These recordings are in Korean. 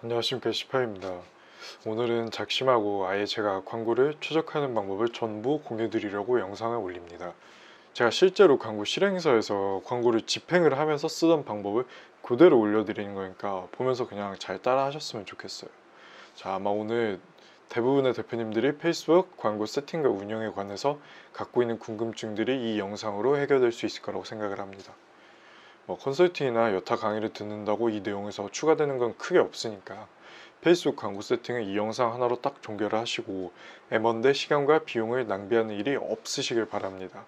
안녕하십니까 시파입니다. 오늘은 작심하고 아예 제가 광고를 최적화하는 방법을 전부 공유 드리려고 영상을 올립니다. 제가 실제로 광고 실행서에서 광고를 집행을 하면서 쓰던 방법을 그대로 올려드리는 거니까 보면서 그냥 잘 따라 하셨으면 좋겠어요. 자, 아마 오늘 대부분의 대표님들이 페이스북 광고 세팅과 운영에 관해서 갖고 있는 궁금증들이 이 영상으로 해결될 수 있을 거라고 생각을 합니다. 뭐 컨설팅이나 여타 강의를 듣는다고 이 내용에서 추가되는 건 크게 없으니까 페이스북 광고 세팅은 이 영상 하나로 딱 종결을 하시고 M1대 시간과 비용을 낭비하는 일이 없으시길 바랍니다.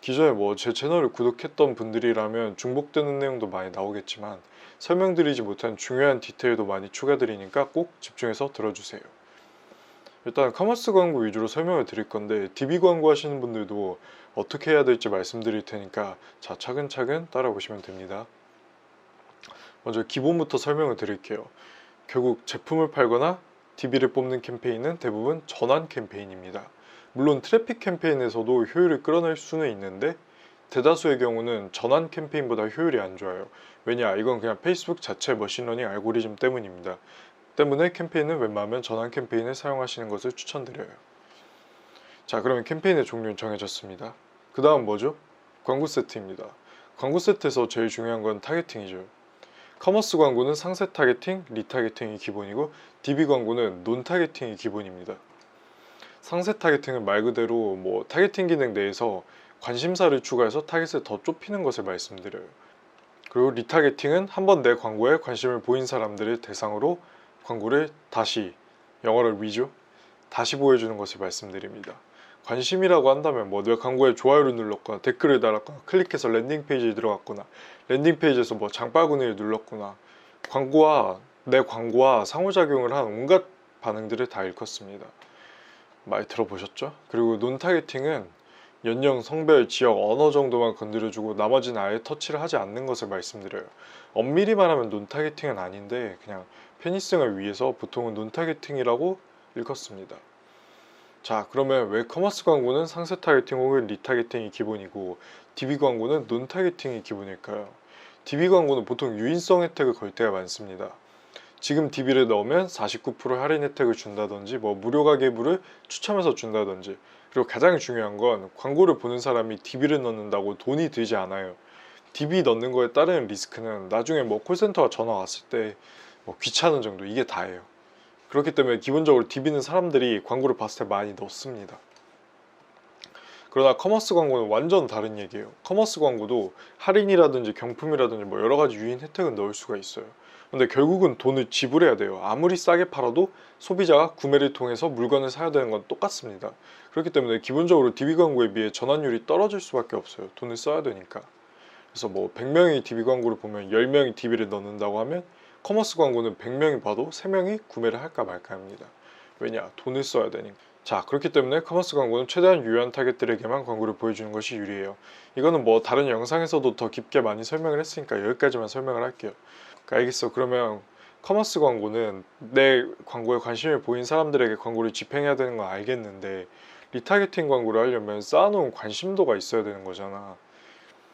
기존에 뭐 제 채널을 구독했던 분들이라면 중복되는 내용도 많이 나오겠지만 설명드리지 못한 중요한 디테일도 많이 추가드리니까 꼭 집중해서 들어주세요. 일단 커머스 광고 위주로 설명을 드릴 건데 DB 광고 하시는 분들도 어떻게 해야 될지 말씀드릴 테니까 자 차근차근 따라오시면 됩니다. 먼저 기본부터 설명을 드릴게요. 결국 제품을 팔거나 DB를 뽑는 캠페인은 대부분 전환 캠페인입니다. 물론 트래픽 캠페인에서도 효율을 끌어낼 수는 있는데 대다수의 경우는 전환 캠페인보다 효율이 안 좋아요. 왜냐? 이건 그냥 페이스북 자체 머신러닝 알고리즘 때문입니다. 때문에 캠페인은 웬만하면 전환 캠페인을 사용하시는 것을 추천드려요. 자, 그러면 캠페인의 종류는 정해졌습니다. 그 다음 뭐죠? 광고 세트입니다. 광고 세트에서 제일 중요한 건 타겟팅이죠. 커머스 광고는 상세 타겟팅, 리타겟팅이 기본이고 DB 광고는 논 타겟팅이 기본입니다. 상세 타겟팅은 말 그대로 뭐 타겟팅 기능 내에서 관심사를 추가해서 타겟을 더 좁히는 것을 말씀드려요. 그리고 리타겟팅은 한 번 내 광고에 관심을 보인 사람들을 대상으로 광고를 다시 영어로 위조 다시 보여주는 것을 말씀드립니다. 관심이라고 한다면 뭐 내가 광고에 좋아요를 눌렀거나 댓글을 달았거나 클릭해서 랜딩 페이지에 들어갔거나 랜딩 페이지에서 뭐 장바구니를 눌렀거나 광고와 내 광고와 상호작용을 한 온갖 반응들을 다 일컫습니다. 많이 들어보셨죠? 그리고 논 타겟팅은 연령, 성별, 지역, 언어 정도만 건드려주고 나머지는 아예 터치를 하지 않는 것을 말씀드려요. 엄밀히 말하면 논 타겟팅은 아닌데 그냥 편의성을 위해서 보통은 논 타겟팅이라고 일컫습니다. 자 그러면 왜 커머스 광고는 상세 타겟팅 혹은 리타겟팅이 기본이고 DB 광고는 논 타겟팅이 기본일까요? DB 광고는 보통 유인성 혜택을 걸 때가 많습니다. 지금 DB를 넣으면 49% 할인 혜택을 준다든지 뭐 무료 가계부를 추첨해서 준다든지 그리고 가장 중요한 건 광고를 보는 사람이 DB를 넣는다고 돈이 들지 않아요. DB 넣는 거에 따른 리스크는 나중에 뭐 콜센터가 전화 왔을 때 뭐 귀찮은 정도 이게 다예요. 그렇기 때문에 기본적으로 DB는 사람들이 광고를 봤을 때 많이 넣습니다. 그러나 커머스 광고는 완전 다른 얘기예요. 커머스 광고도 할인이라든지 경품이라든지 뭐 여러 가지 유인 혜택은 넣을 수가 있어요. 근데 결국은 돈을 지불해야 돼요. 아무리 싸게 팔아도 소비자가 구매를 통해서 물건을 사야 되는 건 똑같습니다. 그렇기 때문에 기본적으로 DB 광고에 비해 전환율이 떨어질 수밖에 없어요. 돈을 써야 되니까. 그래서 뭐 100명이 DB 광고를 보면 10명이 DB를 넣는다고 하면 커머스 광고는 100명이 봐도 3명이 구매를 할까 말까 합니다. 왜냐? 돈을 써야 되니까. 자, 그렇기 때문에 커머스 광고는 최대한 유효한 타겟들에게만 광고를 보여주는 것이 유리해요. 이거는 뭐 다른 영상에서도 더 깊게 많이 설명을 했으니까 여기까지만 설명을 할게요. 알겠어. 그러면 커머스 광고는 내 광고에 관심을 보인 사람들에게 광고를 집행해야 되는 건 알겠는데 리타겟팅 광고를 하려면 쌓아놓은 관심도가 있어야 되는 거잖아.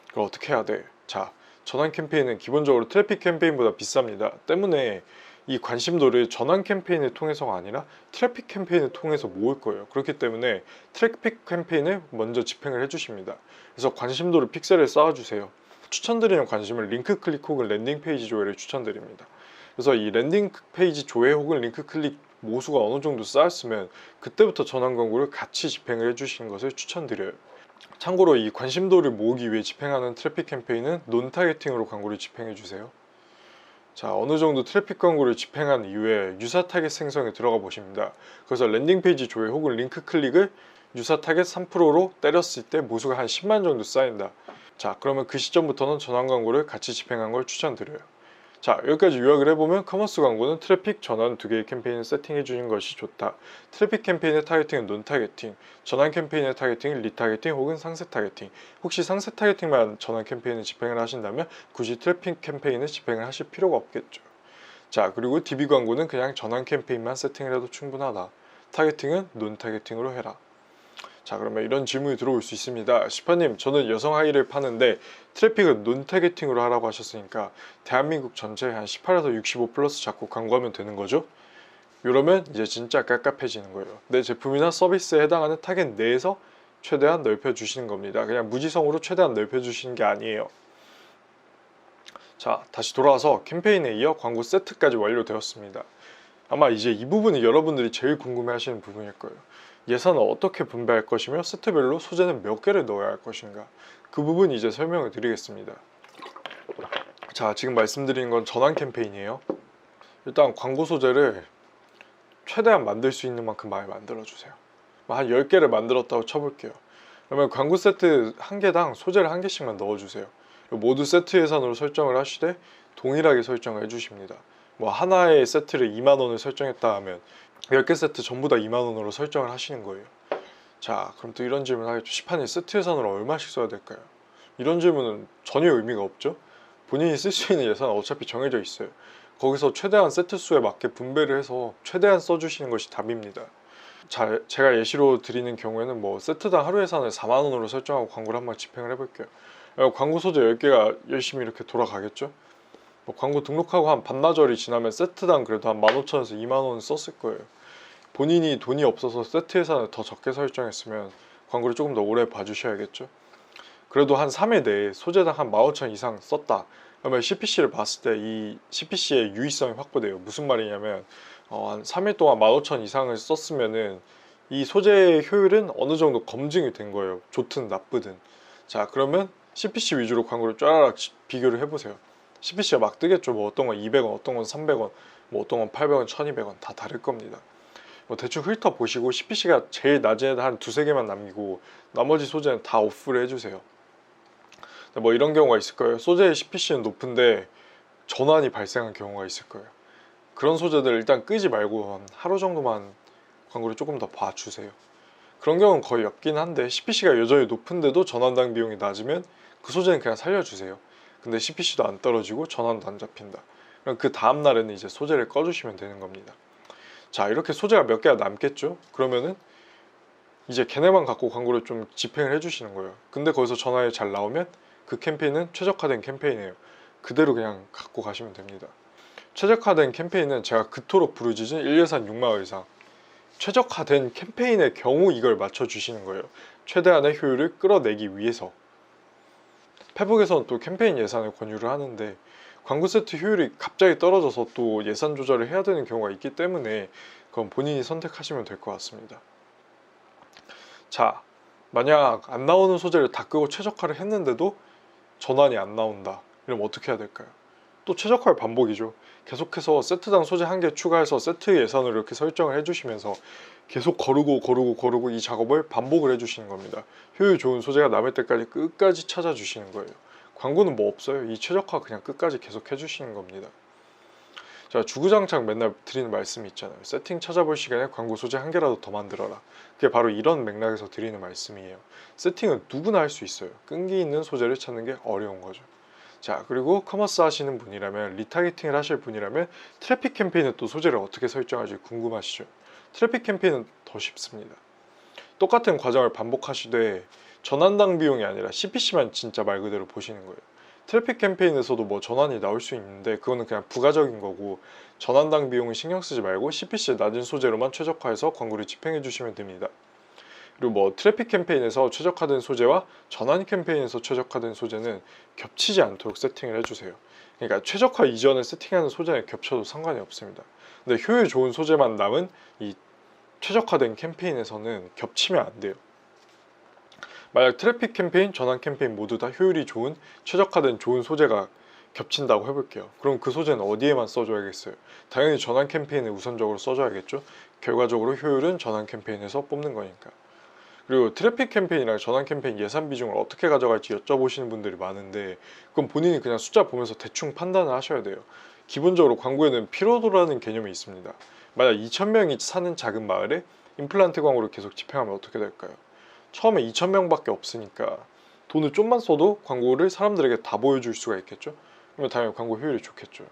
그걸 어떻게 해야 돼? 자, 전환 캠페인은 기본적으로 트래픽 캠페인보다 비쌉니다. 때문에 이 관심도를 전환 캠페인을 통해서가 아니라 트래픽 캠페인을 통해서 모을 거예요. 그렇기 때문에 트래픽 캠페인을 먼저 집행을 해주십니다. 그래서 관심도를 픽셀에 쌓아주세요. 추천드리는 관심을 링크 클릭 혹은 랜딩 페이지 조회를 추천드립니다. 그래서 이 랜딩 페이지 조회 혹은 링크 클릭 모수가 어느 정도 쌓였으면 그때부터 전환 광고를 같이 집행을 해주시는 것을 추천드려요. 참고로 이 관심도를 모으기 위해 집행하는 트래픽 캠페인은 논 타겟팅으로 광고를 집행해 주세요. 자, 어느 정도 트래픽 광고를 집행한 이후에 유사 타겟 생성에 들어가 보십니다. 그래서 랜딩 페이지 조회 혹은 링크 클릭을 유사 타겟 3%로 때렸을 때 모수가 한 10만 정도 쌓인다. 자, 그러면 그 시점부터는 전환 광고를 같이 집행한 걸 추천드려요. 자, 여기까지 요약을 해보면 커머스 광고는 트래픽 전환 두 개의 캠페인을 세팅해 주는 것이 좋다. 트래픽 캠페인의 타겟팅은 논 타겟팅, 전환 캠페인의 타겟팅은 리타겟팅 혹은 상세 타겟팅. 혹시 상세 타겟팅만 전환 캠페인을 집행을 하신다면 굳이 트래픽 캠페인을 집행을 하실 필요가 없겠죠. 자, 그리고 DB 광고는 그냥 전환 캠페인만 세팅을 해도 충분하다. 타겟팅은 논 타겟팅으로 해라. 자 그러면 이런 질문이 들어올 수 있습니다. 시파님 저는 여성 하이를 파는데 트래픽은 논 타겟팅으로 하라고 하셨으니까 대한민국 전체 한 18에서 65 플러스 잡고 광고하면 되는 거죠? 이러면 이제 진짜 깝깝해지는 거예요. 내 제품이나 서비스에 해당하는 타겟 내에서 최대한 넓혀주시는 겁니다. 그냥 무지성으로 최대한 넓혀주시는 게 아니에요. 자, 다시 돌아와서 캠페인에 이어 광고 세트까지 완료되었습니다. 아마 이제 이 부분이 여러분들이 제일 궁금해 하시는 부분일 거예요. 예산을 어떻게 분배할 것이며 세트별로 소재는 몇 개를 넣어야 할 것인가. 그 부분 이제 설명을 드리겠습니다. 자, 지금 말씀드리는 건 전환 캠페인이에요. 일단 광고 소재를 최대한 만들 수 있는 만큼 많이 만들어 주세요. 한 10개를 만들었다고 쳐볼게요. 그러면 광고 세트 한 개당 소재를 한 개씩만 넣어 주세요. 모두 세트 예산으로 설정을 하시되 동일하게 설정을 해주십니다. 뭐 하나의 세트를 2만 원을 설정했다 하면 10개 세트 전부 다 2만 원으로 설정을 하시는 거예요. 자, 그럼 또 이런 질문 하겠죠. 시판이 세트 예산으로 얼마씩 써야 될까요? 이런 질문은 전혀 의미가 없죠. 본인이 쓸 수 있는 예산은 어차피 정해져 있어요. 거기서 최대한 세트 수에 맞게 분배를 해서 최대한 써주시는 것이 답입니다. 자, 제가 예시로 드리는 경우에는 뭐 세트당 하루 예산을 4만 원으로 설정하고 광고를 한 번 집행을 해볼게요. 어, 광고 소재 10개가 열심히 이렇게 돌아가겠죠? 뭐 광고 등록하고 한 반나절이 지나면 세트당 그래도 한 15,000원에서 2만 원 썼을 거예요. 본인이 돈이 없어서 세트 예산을 더 적게 설정했으면 광고를 조금 더 오래 봐주셔야겠죠? 그래도 한 3회 내에 소재당 한 15,000원 이상 썼다. 그러면 CPC를 봤을 때 이 CPC의 유의성이 확보돼요. 무슨 말이냐면 어, 한 3일 동안 15,000원 이상을 썼으면은 이 소재의 효율은 어느 정도 검증이 된 거예요. 좋든 나쁘든. 자 그러면 CPC 위주로 광고를 쫙 비교를 해보세요. CPC가 막 뜨겠죠. 뭐 어떤 건 200원, 어떤 건 300원, 뭐 어떤 건 800원, 1200원 다 다를 겁니다. 뭐 대충 훑어 보시고 CPC가 제일 낮은 애들 한 두세 개만 남기고 나머지 소재는 다 오프를 해주세요. 뭐 이런 경우가 있을 거예요. 소재의 CPC는 높은데 전환이 발생한 경우가 있을 거예요. 그런 소재들 일단 끄지 말고 하루 정도만 광고를 조금 더 봐주세요. 그런 경우는 거의 없긴 한데 CPC가 여전히 높은데도 전환당 비용이 낮으면 그 소재는 그냥 살려주세요. 근데 CPC도 안 떨어지고 전환도 안 잡힌다. 그럼 그 다음 날에는 이제 소재를 꺼주시면 되는 겁니다. 자 이렇게 소재가 몇 개가 남겠죠? 그러면은 이제 걔네만 갖고 광고를 좀 집행을 해주시는 거예요. 근데 거기서 전화에 잘 나오면 그 캠페인은 최적화된 캠페인이에요. 그대로 그냥 갖고 가시면 됩니다. 최적화된 캠페인은 제가 그토록 부르짖은 1예산 6만 이상 최적화된 캠페인의 경우 이걸 맞춰주시는 거예요. 최대한의 효율을 끌어내기 위해서. 페북에서는 또 캠페인 예산을 권유를 하는데 광고 세트 효율이 갑자기 떨어져서 또 예산 조절을 해야 되는 경우가 있기 때문에 그건 본인이 선택하시면 될 것 같습니다. 자, 만약 안 나오는 소재를 다 끄고 최적화를 했는데도 전환이 안 나온다. 이러면 어떻게 해야 될까요? 또 최적화의 반복이죠. 계속해서 세트당 소재 한 개 추가해서 세트 예산을 이렇게 설정을 해주시면서 계속 거르고 거르고 거르고 이 작업을 반복을 해주시는 겁니다. 효율 좋은 소재가 남을 때까지 끝까지 찾아주시는 거예요. 광고는 뭐 없어요. 이 최적화 그냥 끝까지 계속 해주시는 겁니다. 자 주구장창 맨날 드리는 말씀이 있잖아요. 세팅 찾아볼 시간에 광고 소재 한 개라도 더 만들어라. 그게 바로 이런 맥락에서 드리는 말씀이에요. 세팅은 누구나 할 수 있어요. 끈기 있는 소재를 찾는 게 어려운 거죠. 자 그리고 커머스 하시는 분이라면 리타겟팅을 하실 분이라면 트래픽 캠페인은 또 소재를 어떻게 설정할지 궁금하시죠? 트래픽 캠페인은 더 쉽습니다. 똑같은 과정을 반복하시되 전환당 비용이 아니라 CPC만 진짜 말 그대로 보시는 거예요. 트래픽 캠페인에서도 뭐 전환이 나올 수 있는데 그거는 그냥 부가적인 거고 전환당 비용을 신경 쓰지 말고 CPC 낮은 소재로만 최적화해서 광고를 집행해 주시면 됩니다. 그리고 뭐 트래픽 캠페인에서 최적화된 소재와 전환 캠페인에서 최적화된 소재는 겹치지 않도록 세팅을 해주세요. 그러니까 최적화 이전에 세팅하는 소재는 겹쳐도 상관이 없습니다. 근데 효율 좋은 소재만 남은 이 최적화된 캠페인에서는 겹치면 안 돼요. 만약 트래픽 캠페인, 전환 캠페인 모두 다 효율이 좋은 최적화된 좋은 소재가 겹친다고 해볼게요. 그럼 그 소재는 어디에만 써줘야겠어요? 당연히 전환 캠페인에 우선적으로 써줘야겠죠. 결과적으로 효율은 전환 캠페인에서 뽑는 거니까. 그리고 트래픽 캠페인이랑 전환 캠페인 예산 비중을 어떻게 가져갈지 여쭤보시는 분들이 많은데 그건 본인이 그냥 숫자 보면서 대충 판단을 하셔야 돼요. 기본적으로 광고에는 피로도라는 개념이 있습니다. 만약 2,000명이 사는 작은 마을에 임플란트 광고를 계속 집행하면 어떻게 될까요? 처음에 2,000명밖에 없으니까 돈을 좀만 써도 광고를 사람들에게 다 보여줄 수가 있겠죠? 그러면 당연히 광고 효율이 좋겠죠.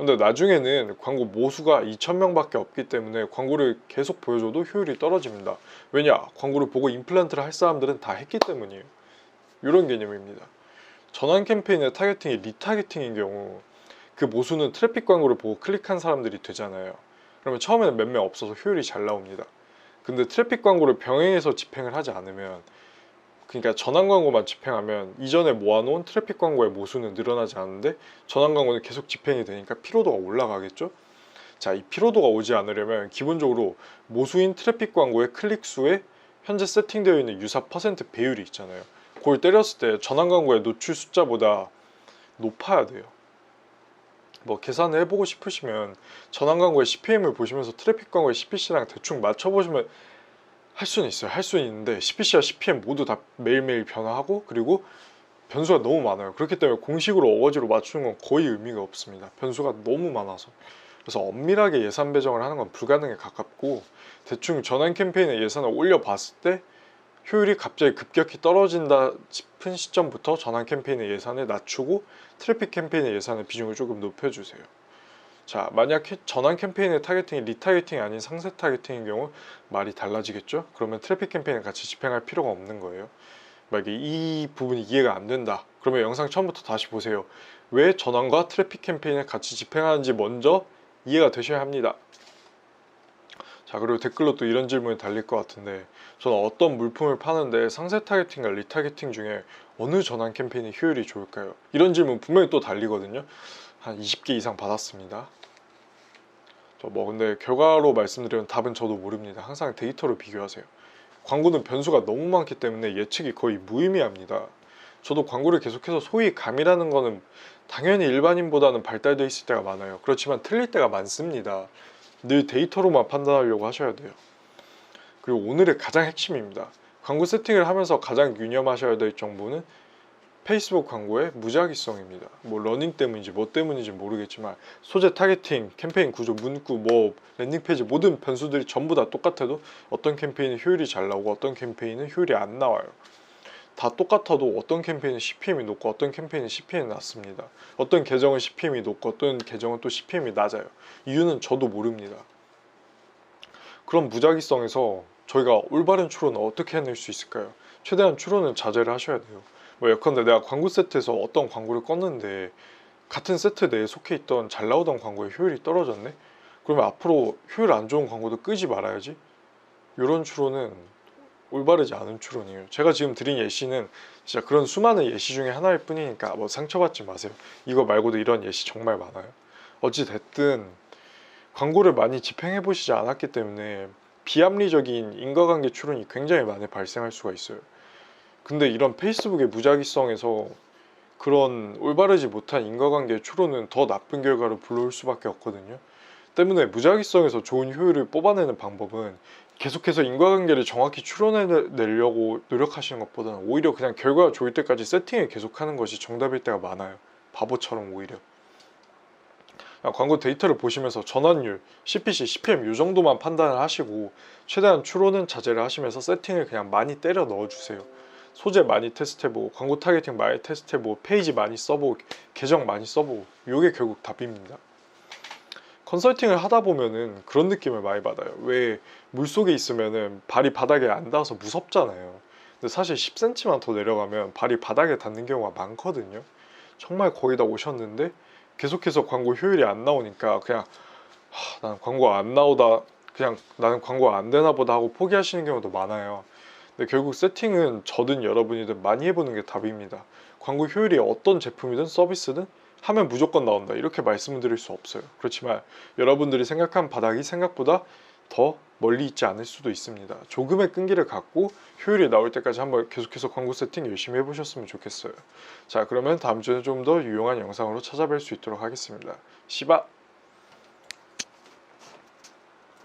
근데 나중에는 광고 모수가 2,000명밖에 없기 때문에 광고를 계속 보여줘도 효율이 떨어집니다. 왜냐? 광고를 보고 임플란트를 할 사람들은 다 했기 때문이에요. 이런 개념입니다. 전환 캠페인의 타겟팅이 리타겟팅인 경우 그 모수는 트래픽 광고를 보고 클릭한 사람들이 되잖아요. 그러면 처음에는 몇 명 없어서 효율이 잘 나옵니다. 근데 트래픽 광고를 병행해서 집행을 하지 않으면 그러니까 전환 광고만 집행하면 이전에 모아놓은 트래픽 광고의 모수는 늘어나지 않는데 전환 광고는 계속 집행이 되니까 피로도가 올라가겠죠. 자, 이 피로도가 오지 않으려면 기본적으로 모수인 트래픽 광고의 클릭 수에 현재 세팅되어 있는 유사 퍼센트 배율이 있잖아요. 그걸 때렸을 때 전환 광고의 노출 숫자보다 높아야 돼요. 뭐 계산을 해보고 싶으시면 전환 광고의 CPM을 보시면서 트래픽 광고의 CPC랑 대충 맞춰보시면 할 수는 있어요. 할 수는 있는데 CPC와 CPM 모두 다 매일매일 변화하고 그리고 변수가 너무 많아요. 그렇기 때문에 공식으로 어거지로 맞추는 건 거의 의미가 없습니다. 변수가 너무 많아서. 그래서 엄밀하게 예산 배정을 하는 건 불가능에 가깝고 대충 전환 캠페인의 예산을 올려봤을 때 효율이 갑자기 급격히 떨어진다 싶은 시점부터 전환 캠페인의 예산을 낮추고 트래픽 캠페인의 예산의 비중을 조금 높여주세요. 자, 만약 전환 캠페인의 타겟팅이 리타겟팅이 아닌 상세 타겟팅인 경우 말이 달라지겠죠? 그러면 트래픽 캠페인을 같이 집행할 필요가 없는 거예요. 만약에 이 부분이 이해가 안 된다. 그러면 영상 처음부터 다시 보세요. 왜 전환과 트래픽 캠페인을 같이 집행하는지 먼저 이해가 되셔야 합니다. 자 그리고 댓글로 또 이런 질문이 달릴 것 같은데 저는 어떤 물품을 파는데 상세 타겟팅과 리타겟팅 중에 어느 전환 캠페인이 효율이 좋을까요? 이런 질문 분명히 또 달리거든요. 한 20개 이상 받았습니다. 저뭐 근데 결과로 말씀드리면 답은 저도 모릅니다. 항상 데이터로 비교하세요. 광고는 변수가 너무 많기 때문에 예측이 거의 무의미합니다. 저도 광고를 계속해서 소위 감이라는 거는 당연히 일반인보다는 발달되어 있을 때가 많아요. 그렇지만 틀릴 때가 많습니다. 늘 데이터로만 판단하려고 하셔야 돼요. 그리고 오늘의 가장 핵심입니다. 광고 세팅을 하면서 가장 유념하셔야 될 정보는 페이스북 광고의 무작위성입니다. 뭐 러닝 때문인지 뭐 때문인지 모르겠지만 소재 타겟팅, 캠페인 구조, 문구, 뭐 랜딩 페이지 모든 변수들이 전부 다 똑같아도 어떤 캠페인은 효율이 잘 나오고 어떤 캠페인은 효율이 안 나와요. 다 똑같아도 어떤 캠페인은 CPM이 높고 어떤 캠페인은 CPM이 낮습니다. 어떤 계정은 CPM이 높고 어떤 계정은 또 CPM이 낮아요. 이유는 저도 모릅니다. 그런 무작위성에서 저희가 올바른 추론을 어떻게 해낼 수 있을까요? 최대한 추론은 자제를 하셔야 돼요. 뭐 예컨대 내가 광고 세트에서 어떤 광고를 껐는데 같은 세트 내에 속해 있던 잘 나오던 광고의 효율이 떨어졌네? 그러면 앞으로 효율 안 좋은 광고도 끄지 말아야지? 이런 추론은 올바르지 않은 추론이에요. 제가 지금 드린 예시는 진짜 그런 수많은 예시 중에 하나일 뿐이니까 뭐 상처받지 마세요. 이거 말고도 이런 예시 정말 많아요. 어찌 됐든 광고를 많이 집행해 보시지 않았기 때문에 비합리적인 인과관계 추론이 굉장히 많이 발생할 수가 있어요. 근데 이런 페이스북의 무작위성에서 그런 올바르지 못한 인과관계 추론은 더 나쁜 결과를 불러올 수밖에 없거든요. 때문에 무작위성에서 좋은 효율을 뽑아내는 방법은 계속해서 인과관계를 정확히 추론해내려고 노력하시는 것보다는 오히려 그냥 결과가 좋을 때까지 세팅을 계속하는 것이 정답일 때가 많아요. 바보처럼 오히려. 그냥 광고 데이터를 보시면서 전환율, CPC, CPM 이 정도만 판단을 하시고 최대한 추론은 자제를 하시면서 세팅을 그냥 많이 때려 넣어주세요. 소재 많이 테스트해보고 광고 타겟팅 많이 테스트해보고 페이지 많이 써보고 계정 많이 써보고 이게 결국 답입니다. 컨설팅을 하다 보면은 그런 느낌을 많이 받아요. 왜 물속에 있으면은 발이 바닥에 안 닿아서 무섭잖아요. 근데 사실 10cm만 더 내려가면 발이 바닥에 닿는 경우가 많거든요. 정말 거의 다 오셨는데 계속해서 광고 효율이 안 나오니까 그냥 하, 나는 광고 안 나오다 그냥 나는 광고 안 되나 보다 하고 포기하시는 경우도 많아요. 근데 결국 세팅은 저든 여러분이든 많이 해보는 게 답입니다. 광고 효율이 어떤 제품이든 서비스든 하면 무조건 나온다 이렇게 말씀을 드릴 수 없어요. 그렇지만 여러분들이 생각한 바닥이 생각보다 더 멀리 있지 않을 수도 있습니다. 조금의 끈기를 갖고 효율이 나올 때까지 한번 계속해서 광고 세팅 열심히 해보셨으면 좋겠어요. 자 그러면 다음 주에 좀 더 유용한 영상으로 찾아뵐 수 있도록 하겠습니다. 시바